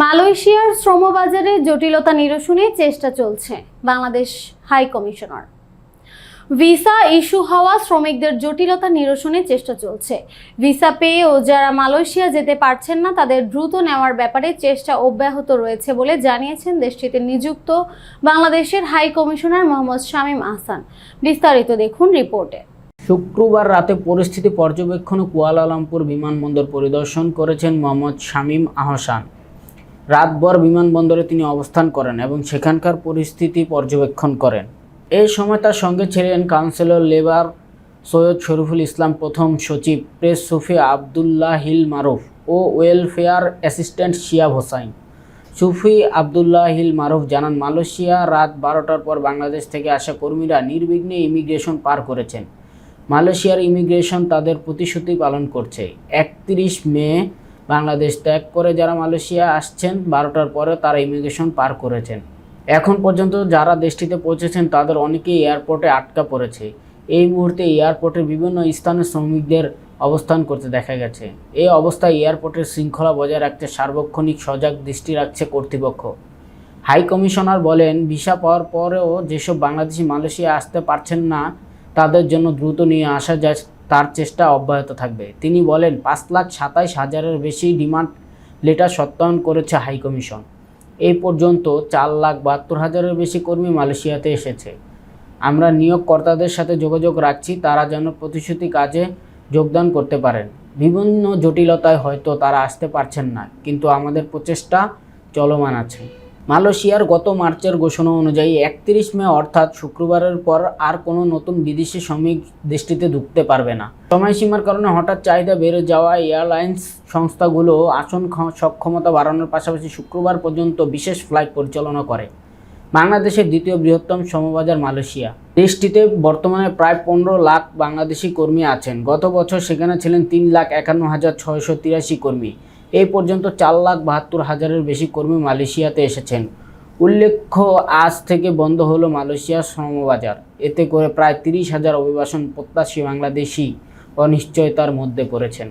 মালয়েশিয়ার শ্রমবাজারে জটিলতা নিরসনে চেষ্টা চলছে Bangladesh high commissioner. Visa issue হওয়া শ্রমিকদের জটিলতা নিরসনে চেষ্টা চলছে। ভিসা পেয়েও যারা মালয়েশিয়া যেতে পারছেন না, তাদের দ্রুত নেওয়ার ব্যাপারে চেষ্টা অব্যাহত রয়েছে বলে জানিয়েছেন দেশটিতে নিযুক্ত বাংলাদেশের হাই কমিশনার মোহাম্মদ শামীম আহসান। বিস্তারিত দেখুন রিপোর্টে। শুক্রবার রাতে পরিস্থিতি পর্যবেক্ষণে কুয়ালালামপুর বিমানবন্দর পরিদর্শন করেছেন মোহাম্মদ শামীম আহসান। রাতভর বিমানবন্দরে তিনি অবস্থান করেন এবং সেখানকার পরিস্থিতি পর্যবেক্ষণ করেন। এই সময় তার সঙ্গে ছিলেন কাউন্সিলর লেবার সৈয়দ শরীফুল ইসলাম প্রথম সচিব, প্রেস সুফি আবদুল্লাহ হিল মারুফ ও ওয়েলফেয়ার অ্যাসিস্ট্যান্ট শিয়াব হোসাইন। সুফি আবদুল্লাহ হিল মারুফ জানান, মালয়েশিয়া রাত বারোটার পর বাংলাদেশ থেকে আসা কর্মীরা নির্বিঘ্নে ইমিগ্রেশন পার করেছেন। মালয়েশিয়ার ইমিগ্রেশন তাদের প্রতিশ্রুতি পালন করছে। একত্রিশ মে বাংলাদেশ ত্যাগ করে যারা মালয়েশিয়া আসছেন, বারোটার পরে তারা ইমিগ্রেশন পার করেছেন। এখন পর্যন্ত যারা দেশটিতে পৌঁছেছেন, তাদের অনেকেই এয়ারপোর্টে আটকা পড়েছে। এই মুহূর্তে এয়ারপোর্টের বিভিন্ন স্থানে শ্রমিকদের অবস্থান করতে দেখা গেছে। এই অবস্থায় এয়ারপোর্টের শৃঙ্খলা বজায় রাখতে সার্বক্ষণিক সজাগ দৃষ্টি রাখছে কর্তৃপক্ষ। হাই কমিশনার বলেন, ভিসা পাওয়ার পরেও যেসব বাংলাদেশি মালয়েশিয়া আসতে পারছেন না, তাদের জন্য দ্রুত নিয়ে আসা তার চেষ্টা অব্যাহত থাকবে। তিনি বলেন, পাঁচ লাখ সাতাইশ হাজারের বেশি ডিমান্ড লেটার সত্যায়ন করেছে হাইকমিশন এই পর্যন্ত চার লাখ বাহাত্তর হাজারের বেশি কর্মী মালয়েশিয়াতে এসেছে। আমরা নিয়োগকর্তাদের সাথে যোগাযোগ রাখছি, তারা যেন প্রতিশ্রুতি কাজে যোগদান করতে পারেন। বিভিন্ন জটিলতায় হয়তো তারা আসতে পারছেন না, কিন্তু আমাদের প্রচেষ্টা চলমান আছে। মালয়েশিয়ার গত মার্চের ঘোষণা অনুযায়ী একত্রিশ মে অর্থাৎ শুক্রবারের পর আর কোনো নতুন বিদেশি শ্রমিক দেশটিতে ঢুকতে পারবে না। সময়সীমার কারণে হঠাৎ চাহিদা বেড়ে যাওয়া এয়ারলাইন্স সংস্থাগুলো আসন সক্ষমতা বাড়ানোর পাশাপাশি শুক্রবার পর্যন্ত বিশেষ ফ্লাইট পরিচালনা করে। বাংলাদেশের দ্বিতীয় বৃহত্তম সমবাজার মালয়েশিয়া। দেশটিতে বর্তমানে প্রায় পনেরো লাখ বাংলাদেশি কর্মী আছেন। গত বছর সেখানে ছিলেন তিন লাখ একান্ন হাজার ছয়শো তিরাশি কর্মী। এই পর্যন্ত চার লাখ বাহাত্তর হাজারের বেশি কর্মী মালয়েশিয়াতে এসেছেন। উল্লেখ্য, আজ থেকে বন্ধ হলো মালয়েশিয়ার শ্রমবাজার এতে করে প্রায় তিরিশ হাজার অভিবাসন প্রত্যাশী বাংলাদেশি অনিশ্চয়তার মধ্যে পড়েছেন।